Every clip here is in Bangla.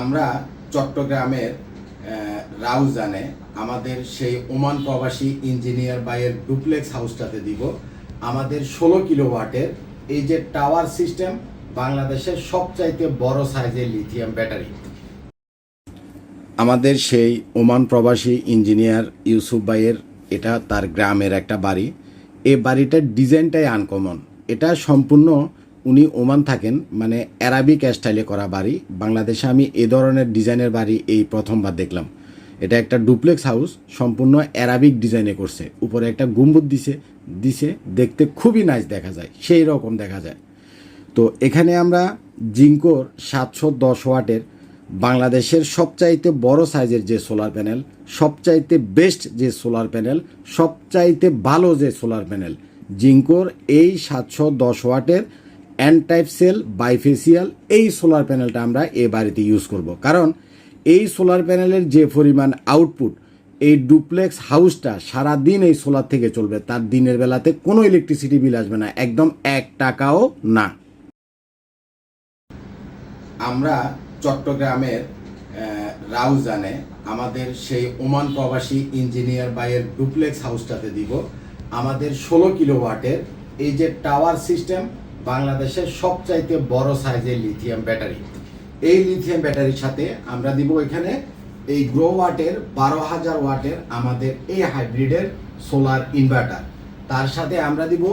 আমরা চট্টগ্রামের রাউজানে আমাদের সেই ওমান প্রবাসী ইঞ্জিনিয়ার বাইয়ের ডুপ্লেক্স হাউসটাতে দিব। আমাদের ষোলো কিলো ওয়াটের এই যে টাওয়ার সিস্টেম বাংলাদেশের সবচাইতে বড় সাইজের লিথিয়াম ব্যাটারি আমাদের সেই ওমান প্রবাসী ইঞ্জিনিয়ার ইউসুফ ভাইয়ের, এটা তার গ্রামের একটা বাড়ি। এই বাড়িটার ডিজাইনটাই আনকমন এটা সম্পূর্ণ উনি ওমান থাকেন মানে অ্যারাবিক স্টাইলে করা বাড়ি। বাংলাদেশে আমি এ ধরনের ডিজাইনের বাড়ি এই প্রথমবার দেখলাম। এটা একটা ডুপ্লেক্স হাউস, সম্পূর্ণ অ্যারাবিক ডিজাইনে করছে। উপরে একটা গম্বুজ দিছে দিছে, দেখতে খুবই নাইস দেখা যায়, সেই রকম দেখা যায়। তো এখানে আমরা জিঙ্কোর সাতশো দশ ওয়াটের বাংলাদেশের সবচাইতে বড় সাইজের যে সোলার প্যানেল, সবচাইতে বেস্ট যে সোলার প্যানেল, সবচাইতে ভালো যে সোলার প্যানেল, জিঙ্কোর এই সাতশো দশ ওয়াটের অ্যান টাইপ সেল বাইফেসিয়াল এই সোলার প্যানেলটা আমরা এ বাড়িতে ইউজ করব। কারণ এই সোলার প্যানেলের যে পরিমাণ আউটপুট এই ডুপ্লেক্স হাউসটা সারা দিন এই সোলার থেকে চলবে। তার দিনের বেলাতে কোনো ইলেকট্রিসিটি বিল আসবে না। একদম এক টাকাও না। আমরা চট্টগ্রামের রাউজানে আমাদের সেই ওমান প্রবাসী ইঞ্জিনিয়ার বাইয়ের ডুপ্লেক্স হাউসটাতে দিব। আমাদের ষোলো কিলো ওয়াটের এই যে টাওয়ার সিস্টেম বাংলাদেশের সবচাইতে বড় সাইজের লিথিয়াম ব্যাটারি এই লিথিয়াম ব্যাটারির সাথে আমরা দিব এখানে এই গ্রো ওয়াটের বারো হাজার ওয়াটের আমাদের এই হাইব্রিডের সোলার ইনভার্টার তার সাথে আমরা দিব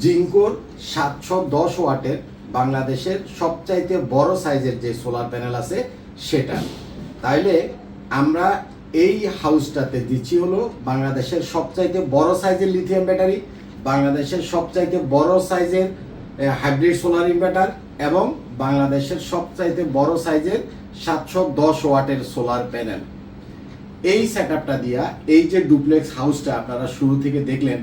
জিঙ্কোর সাতশো দশ ওয়াটের বাংলাদেশের সবচাইতে বড় সাইজের যে সোলার প্যানেল আছে, সেটা। তাইলে আমরা এই হাউসটাতে দিচ্ছি হলো বাংলাদেশের সবচাইতে বড় সাইজের লিথিয়াম ব্যাটারি বাংলাদেশের সবচাইতে বড় সাইজের হাইব্রিড সোলার ইনভার্টার এবং বাংলাদেশের সবচাইতে বড় সাইজের সাতশো দশ ওয়াটের সোলার প্যানেল। এই সেটআপটা দিয়া, এই যে ডুপ্লেক্স হাউসটা আপনারা শুরু থেকে দেখলেন,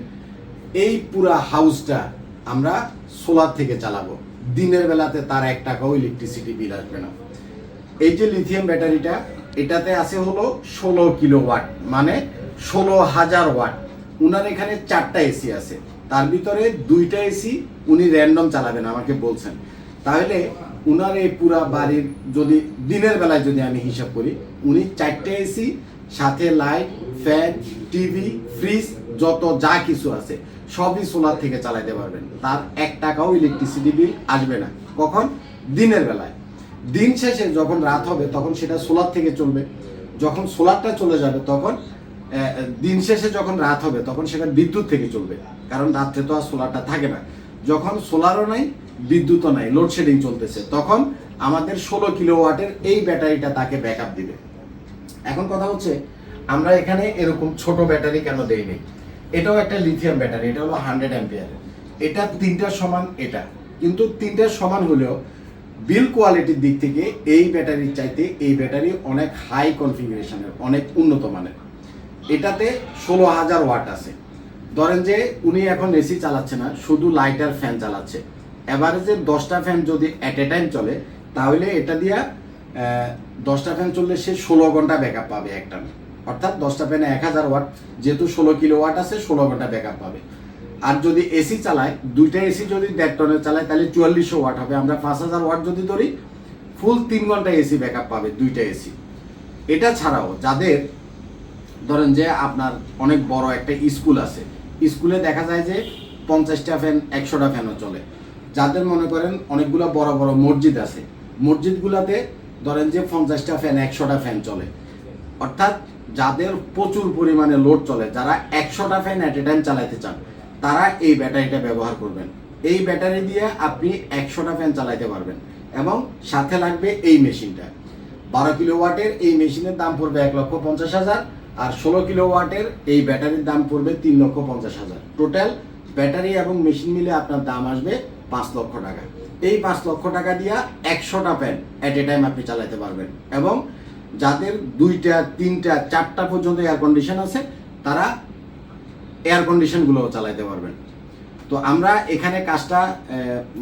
এই পুরা হাউসটা আমরা সোলার থেকে চালাবো। দিনের বেলাতে তার এক টাকাও ইলেকট্রিসিটি বিল আসবে না। এই যে লিথিয়াম ব্যাটারিটা এটাতে আছে হলো ষোলো কিলো ওয়াট মানে ষোলো হাজার ওয়াট। উনার এখানে চারটা এসি আছে। তার ভিতরে দুইটা এসি উনি র্যান্ডম চালাবেন, আমাকে বলছেন। তাহলে উনার এই পুরা বাড়ির যদি দিনের বেলায় যদি আমি হিসাব করি, উনি চারটে এসি সাথে লাইট ফ্যান টিভি ফ্রিজ যত যা কিছু আছে, সবই সোলার থেকে চালাইতে পারবেন। তার এক টাকাও ইলেকট্রিসিটি বিল আসবে না। কখন? দিনের বেলায়। দিন শেষে যখন রাত হবে, তখন সেটা সোলার থেকে চলবে। যখন সোলারটা চলে যাবে, তখন দিন শেষে যখন রাত হবে, তখন সেটা বিদ্যুৎ থেকে চলবে। কারণ রাত্রে তো আর সোলারটা থাকে না। যখন সোলারও নাই, বিদ্যুৎও নাই লোডশেডিং চলতেছে, তখন আমাদের ষোলো কিলো ওয়াটের এই ব্যাটারিটা তাকে ব্যাকআপ দিবে। এখন কথা হচ্ছে, আমরা এখানে এরকম ছোট ব্যাটারি কেন দেইনি এটাও একটা লিথিয়াম ব্যাটারি, এটা হলো হান্ড্রেড অ্যাম্পিয়ার এটা তিনটার সমান এটা, কিন্তু তিনটার সমান হলেও বিল কোয়ালিটির দিক থেকে এই ব্যাটারির চাইতে এই ব্যাটারি অনেক হাই কনফিগারেশনের অনেক উন্নত মানের। এটাতে ষোলো হাজার ওয়াট আছে। ধরেন যে উনি এখন এসি চালাচ্ছে না, শুধু লাইট আর ফ্যান চালাচ্ছে এভারেজে দশটা ফ্যান যদি অ্যাট এ টাইম চলে, তাহলে এটা দিয়া দশটা ফ্যান চললে সে ষোলো ঘণ্টা ব্যাকআপ পাবে একটা অর্থাৎ দশটা ফ্যানে এক হাজার ওয়াট যেহেতু ষোলো কিলো ওয়াট আছে, ষোলো ঘণ্টা ব্যাকআপ পাবে। আর যদি এসি চালায়, দুইটা এসি যদি দেড় টনের চালায়, তাহলে চুয়াল্লিশশো ওয়াট হবে। আমরা পাঁচ হাজার ওয়াট যদি ধরি ফুল তিন ঘণ্টা এসি ব্যাকআপ পাবে দুইটা এসি এটা ছাড়াও যাদের, ধরেন যে আপনার অনেক বড় একটা স্কুল আছে স্কুলে দেখা যায় যে পঞ্চাশটা ফ্যান একশোটা ফ্যানও চলে। যাদের মনে করেন অনেকগুলো বড় বড় মসজিদ আছে, মসজিদগুলোতে ধরেন যে পঞ্চাশটা ফ্যান একশোটা ফ্যান চলে। অর্থাৎ যাদের প্রচুর পরিমাণে লোড চলে, যারা একশোটা ফ্যান অ্যাট এ টাইম চালাতে চান, তারা এই ব্যাটারিটা ব্যবহার করবেন। এই ব্যাটারি দিয়ে আপনি একশোটা ফ্যান চালাতে পারবেন এবং সাথে লাগবে এই মেশিনটা। বারো কিলো ওয়াটের এই মেশিনের দাম পড়বে এক লক্ষ পঞ্চাশ হাজার আর ষোলো কিলো ওয়াটের এই ব্যাটারির দাম পড়বে তিন লক্ষ পঞ্চাশ হাজার। টোটাল ব্যাটারি এবং মেশিন মিলে আপনার দাম আসবে পাঁচ লক্ষ টাকা। এই পাঁচ লক্ষ টাকা দিয়া একশোটা ফ্যান অ্যাট এ টাইম আপনি চালাতে পারবেন। এবং যাদের দুইটা, তিনটা, চারটা পর্যন্ত এয়ার কন্ডিশন আছে, তারা এয়ার কন্ডিশনগুলোও চালাতে পারবেন। তো আমরা এখানে কাজটা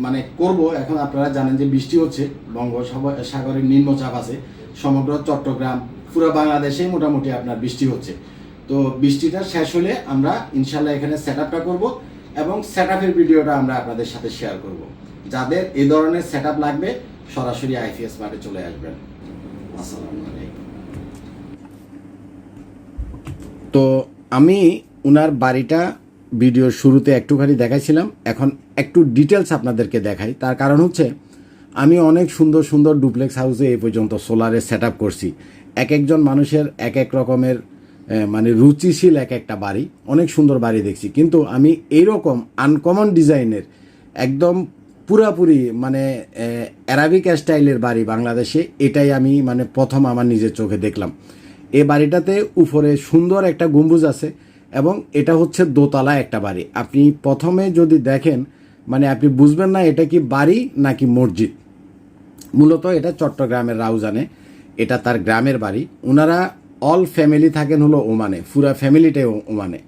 মানে করব। এখন আপনারা জানেন যে বৃষ্টি হচ্ছে, বঙ্গোপসাগরের নিম্নচাপ আছে, সমগ্র চট্টগ্রাম পুরো বাংলাদেশেই মোটামুটি আপনার বৃষ্টি হচ্ছে। তো বৃষ্টিটা শেষ হলে আমরা ইনশাল্লাহ এখানে সেট আপটা করব এবং সেট আপের ভিডিওটা আমরা আপনাদের সাথে শেয়ার করব। যাদের এই ধরনের সেট লাগবে, সরাসরি আইপিএস মার্টে চলে আসবেন। তো আমি উনার বাড়িটা ভিডিওর শুরুতে একটুখানি দেখাইছিলাম, এখন একটু ডিটেলস আপনাদেরকে দেখাই। তার কারণ হচ্ছে, আমি অনেক সুন্দর সুন্দর ডুপ্লেক্স হাউসে এই পর্যন্ত সোলারে সেট করছি। এক একজন মানুষের এক এক রকমের মানে রুচিশীল এক একটা বাড়ি। অনেক সুন্দর বাড়ি দেখছি। কিন্তু আমি এইরকম আনকমন ডিজাইনের একদম পুরাপুরি মানে অ্যারাবিক স্টাইলের বাড়ি বাংলাদেশে, এটাই আমি মানে প্রথম আমার নিজের চোখে দেখলাম। এ বাড়িটাতে উপরে সুন্দর একটা গম্বুজ আছে এবং এটা হচ্ছে দোতলা একটা বাড়ি। আপনি প্রথমে যদি দেখেন মানে আপনি বুঝবেন না এটা কি বাড়ি নাকি মসজিদ। মূলত এটা চট্টগ্রামের রাউজানে। এটা তার গ্রামের বাড়ি। ওনারা অল ফ্যামিলি থাকেন হলো ওমানে, পুরা ফ্যামিলিটাই ওমানে।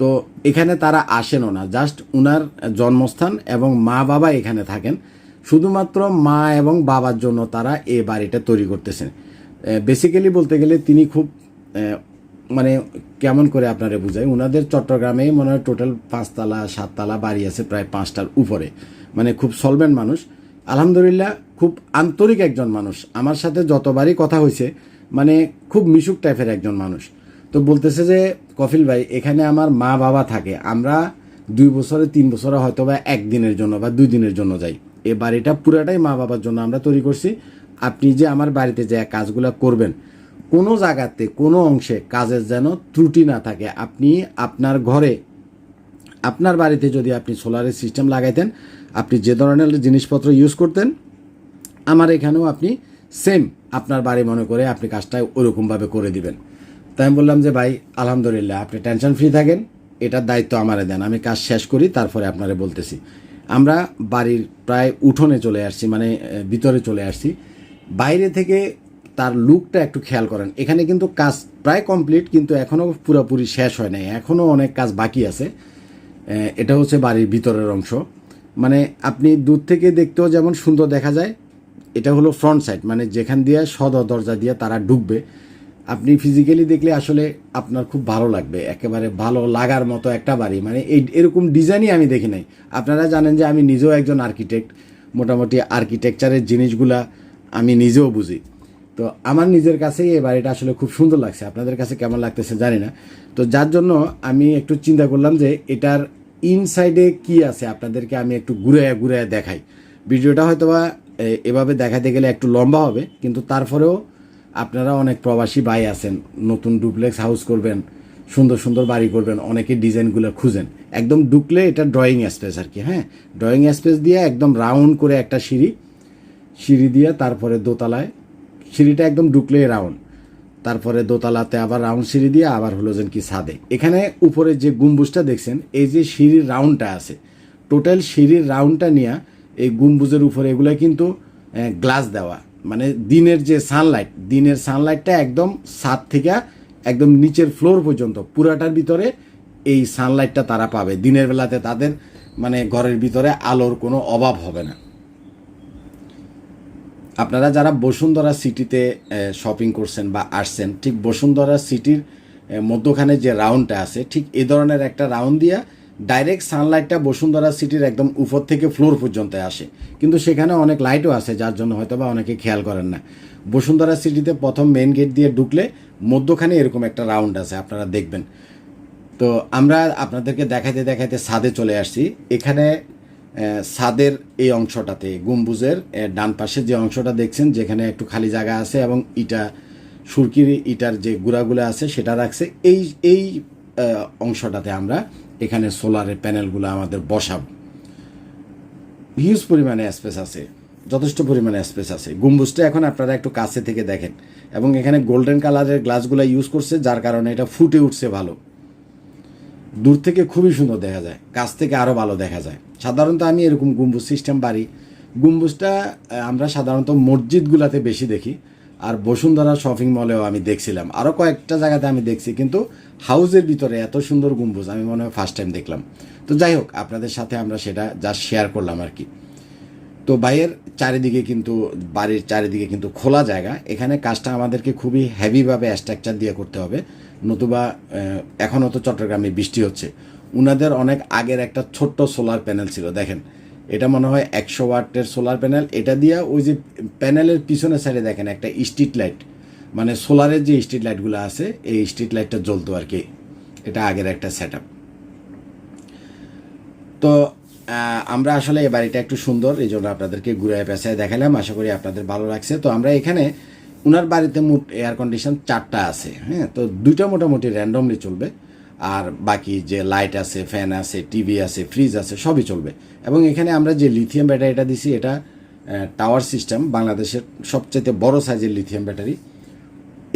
তো এখানে তারা আসেনও না জাস্ট উনার জন্মস্থান এবং মা বাবা এখানে থাকেন। শুধুমাত্র মা এবং বাবার জন্য তারা এই বাড়িটা তৈরি করতেছেন। বেসিক্যালি বলতে গেলে তিনি খুব মানে কেমন করে আপনারা বুঝাই ওনাদের চট্টগ্রামে মনে হয় টোটাল পাঁচতলা, সাততলা বাড়ি আছে প্রায় পাঁচটার উপরে। মানে খুব সলভেন্ট মানুষ। আলহামদুলিল্লাহ, খুব আন্তরিক একজন মানুষ। আমার সাথে যতবারই কথা হয়েছে মানে খুব মিশুক টাইপের একজন মানুষ। তো বলতেছে যে, কফিল ভাই, এখানে আমার মা বাবা থাকে। আমরা দুই বছরে, তিন বছরে হয়তো বা একদিনের জন্য বা দুই দিনের জন্য যাই। এ বাড়িটা পুরাটাই মা বাবার জন্য আমরা তৈরি করছি। আপনি যে আমার বাড়িতে যে কাজগুলো করবেন, কোনো জায়গাতে, কোনো অংশে কাজের যেন ত্রুটি না থাকে। আপনি আপনার ঘরে, আপনার বাড়িতে যদি আপনি সোলারের সিস্টেম লাগাইতেন আপনি যে ধরনের জিনিসপত্র ইউজ করতেন, আমার এখানেও আপনি সেম আপনার বাড়ি মনে করে আপনি কাজটা ওরকমভাবে করে দিবেন। তাই আমি বললাম যে, ভাই, আলহামদুলিল্লাহ, আপনি টেনশন ফ্রি থাকেন, এটার দায়িত্ব আমারে দেন, আমি কাজ শেষ করি, তারপরে আপনারে বলতেছি। আমরা বাড়ির প্রায় উঠোনে চলে আসছি মানে ভিতরে চলে আসছি। বাইরে থেকে তার লুকটা একটু খেয়াল করেন, এখানে কিন্তু কাজ প্রায় কমপ্লিট কিন্তু এখনও পুরোপুরি শেষ হয় নাই, এখনও অনেক কাজ বাকি আছে। এটা হচ্ছে বাড়ির ভিতরের অংশ। মানে আপনি দূর থেকে দেখতেও যেমন সুন্দর দেখা যায়, এটা হলো ফ্রন্ট সাইড মানে যেখান দিয়ে সদর দরজা দিয়ে তারা ঢুকবে। আপনি ফিজিক্যালি দেখলে আসলে আপনার খুব ভালো লাগবে, একেবারে ভালো লাগার মতো একটা বাড়ি। মানে এই, এরকম ডিজাইনই আমি দেখি নাই। আপনারা জানেন যে আমি নিজেও একজন আর্কিটেক্ট মোটামুটি আর্কিটেকচারের জিনিসগুলা আমি নিজেও বুঝি। তো আমার নিজের কাছেই এই বাড়িটা আসলে খুব সুন্দর লাগছে। আপনাদের কাছে কেমন লাগতেছে জানি না। তো যার জন্য আমি একটু চিন্তা করলাম যে এটার ইনসাইডে কি আছে? আপনাদেরকে আমি একটু ঘুরে ঘুরে দেখাই। ভিডিওটা হয়তোবা এভাবে দেখাতে গেলে একটু লম্বা হবে, কিন্তু তারপরেও আপনারা অনেক প্রবাসী ভাই আছেন, নতুন ডুপ্লেক্স হাউস করবেন, সুন্দর সুন্দর বাড়ি করবেন, অনেকে ডিজাইনগুলো খুঁজেন। একদম ঢুকলে এটা ড্রয়িং স্পেস আর কি হ্যাঁ? ড্রয়িং স্পেস দিয়ে একদম রাউন্ড করে একটা সিঁড়ি সিঁড়ি দিয়ে তারপরে দোতলায়, সিঁড়িটা একদম ঢুকলে রাউন্ড তারপরে দোতলাতে আবার রাউন্ড সিঁড়ি দিয়ে আবার হলো যেন কি ছাদে। এখানে উপরে যে গম্বুজটা দেখছেন, এই যে সিঁড়ির রাউন্ডটা আছে টোটাল সিঁড়ির রাউন্ডটা নিয়ে এই গম্বুজের উপরে এগুলো কিন্তু গ্লাস দেওয়া। মানে দিনের যে সানলাইট দিনের সানলাইটটা একদম ছাদ থেকে একদম নিচের ফ্লোর পর্যন্ত, পুরাটার ভিতরে এই সানলাইটটা তারা পাবে। দিনের বেলাতে তাদের মানে ঘরের ভিতরে আলোর কোনো অভাব হবে না। আপনারা যারা বসুন্ধরা সিটিতে শপিং করছেন বা আসছেন, ঠিক বসুন্ধরা সিটির মধ্যখানে যে রাউন্ডটা আছে, ঠিক এ ধরনের একটা রাউন্ড দিয়া ডাইরেক্ট সানলাইটটা বসুন্ধরা সিটির একদম উপর থেকে ফ্লোর পর্যন্ত আসে। কিন্তু সেখানে অনেক লাইটও আছে, যার জন্য হয়তো বা অনেকে খেয়াল করেন না। বসুন্ধরা সিটিতে প্রথম মেন গেট দিয়ে ঢুকলে মধ্যখানে এরকম একটা রাউন্ড আছে, আপনারা দেখবেন। তো আমরা আপনাদেরকে দেখাইতে দেখাইতে ছাদে চলে আসছি। এখানে ছাদের এই অংশটাতে, গম্বুজের ডান পাশে যে অংশটা দেখছেন, যেখানে একটু খালি জায়গা আছে এবং ইটা, সুরকির ইটার যে গুঁড়াগুলো আছে সেটা রাখছে, এই এই অংশটাতে আমরা এখানে সোলারের প্যানেলগুলো আমাদের বসাবো। হিউজ পরিমাণে স্পেস আছে, যথেষ্ট পরিমাণে স্পেস আছে। গম্বুজটা এখন আপনারা একটু কাছে থেকে দেখেন এবং এখানে গোল্ডেন কালারের গ্লাসগুলো ইউজ করছে, যার কারণে এটা ফুটে উঠছে ভালো। দূর থেকে খুবই সুন্দর দেখা যায় কাছ থেকে আরও ভালো দেখা যায়। সাধারণত আমি এরকম গম্বুজ সিস্টেম বাড়ি। গম্বুজটা আমরা সাধারণত মসজিদগুলোতে বেশি দেখি, আর বসুন্ধরা শপিং মলেও আমি দেখছিলাম। আরও কয়েকটা জায়গাতে আমি দেখছি, কিন্তু হাউজের ভিতরে এত সুন্দর গম্বুজ আমি মনে হয় ফার্স্ট টাইম দেখলাম। তো যাই হোক, আপনাদের সাথে আমরা সেটা যা শেয়ার করলাম আর কি। তো বাইয়ের চারিদিকে কিন্তু, বাড়ির চারিদিকে কিন্তু খোলা জায়গা। এখানে কাজটা আমাদেরকে খুবই হেভিভাবে স্ট্রাকচার দিয়ে করতে হবে। নতুবা এখনও তো চট্টগ্রামে বৃষ্টি হচ্ছে। উনাদের অনেক আগের একটা ছোট্ট সোলার প্যানেল ছিল, দেখেন। এটা মনে হয় একশো ওয়াটের সোলার প্যানেল এটা দিয়ে ওই যে প্যানেলের পিছনে সাইডে দেখেন, একটা স্ট্রিট লাইট মানে সোলারের যে স্ট্রিট লাইটগুলো আছে, এই স্ট্রিট লাইটটা জ্বলতো আর কি এটা আগের একটা সেট তো আমরা আসলে এই বাড়িটা একটু সুন্দর, এই জন্য আপনাদেরকে ঘুরে পেঁচায় দেখালাম, আশা করি আপনাদের ভালো লাগছে। তো আমরা এখানে ওনার বাড়িতে মোট এয়ার কন্ডিশন চারটা আছে হ্যাঁ? তো দুইটা মোটামুটি র্যান্ডমলি চলবে, আর বাকি যে লাইট আছে ফ্যান আছে টিভি আছে ফ্রিজ আছে, সবই চলবে। এবং এখানে আমরা যে লিথিয়াম ব্যাটারিটা দিছি, এটা টাওয়ার সিস্টেম বাংলাদেশের সবচেয়ে বড় সাইজের লিথিয়াম ব্যাটারি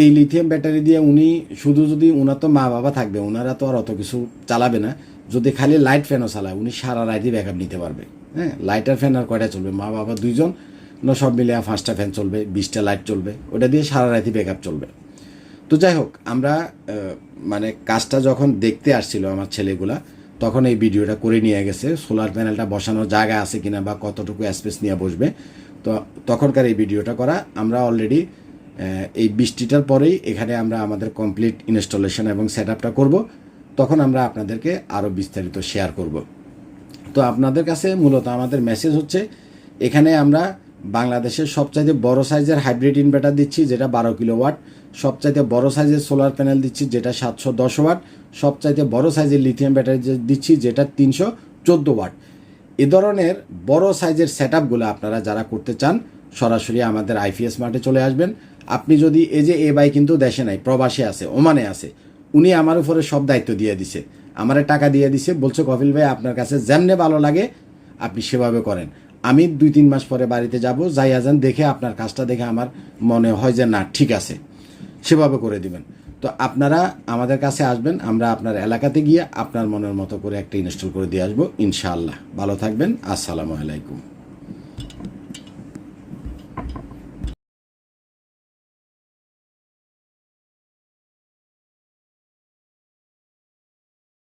এই লিথিয়াম ব্যাটারি দিয়ে উনি শুধু যদি ওনার তো মা বাবা থাকবে ওনারা তো আর অত কিছু চালাবে না। যদি খালি লাইট ফ্যানও চালায়, উনি সারা রাইডই ব্যাকআপ নিতে পারবে। হ্যাঁ লাইটার ফ্যান আর কয়টা চলবে? মা বাবা দুইজন, না সব মিলে পাঁচটা ফ্যান চলবে, বিশটা লাইট চলবে। ওটা দিয়ে সারা রাতি ব্যাকআপ চলবে। তো যাই হোক, আমরা মানে কাজটা যখন দেখতে আসছিল আমার ছেলেগুলা, তখন এই ভিডিওটা করে নিয়ে গেছে। সোলার প্যানেলটা বসানোর জায়গা আছে কিনা বা কতটুকু স্পেস নিয়ে বসবে, তো তখনকার এই ভিডিওটা করা, আমরা অলরেডি এই বৃষ্টিটার পরেই এখানে আমরা আমাদের কমপ্লিট ইনস্টলেশন এবং সেট আপটা করব। তখন আমরা আপনাদেরকে আরও বিস্তারিত শেয়ার করব। তো আপনাদের কাছে মূলত আমাদের মেসেজ হচ্ছে, এখানে আমরা বাংলাদেশের সবচাইতে বড় সাইজের হাইব্রিড ইনভার্টার দিচ্ছি, যেটা বারো কিলো ওয়াট সবচাইতে বড় সাইজের সোলার প্যানেল দিচ্ছি, যেটা সাতশো দশ ওয়াট সবচাইতে বড় সাইজের লিথিয়াম ব্যাটারি দিচ্ছি, যেটা তিনশো চোদ্দ ওয়াট এ ধরনের বড় সাইজের সেট আপনারা যারা করতে চান, সরাসরি আমাদের আইপিএস মার্টে চলে আসবেন। আপনি যদি এই যে এ বাই কিন্তু দেশে নাই, প্রবাসে আছে, ওমানে আছে, উনি আমার উপরে সব দায়িত্ব দিয়ে দিছে। আমারে টাকা দিয়ে দিছে, বলছে, কপিল ভাই, আপনার কাছে যেমনে ভালো লাগে, আপনি সেভাবে করেন। আমি দুই তিন মাস পরে বাড়িতে যাব যাই আজান দেখে আপনার কাজটা দেখে আমার মনে হয় যে, না, ঠিক আছে, সেভাবে করে দিবেন। তো আপনারা আমাদের কাছে আসবেন, আমরা আপনার এলাকাতে গিয়ে আপনার মনের মতো করে একটা ইনস্টল করে দিয়ে আসব, ইনশাআল্লাহ। ভালো থাকবেন, আসসালামু আলাইকুম।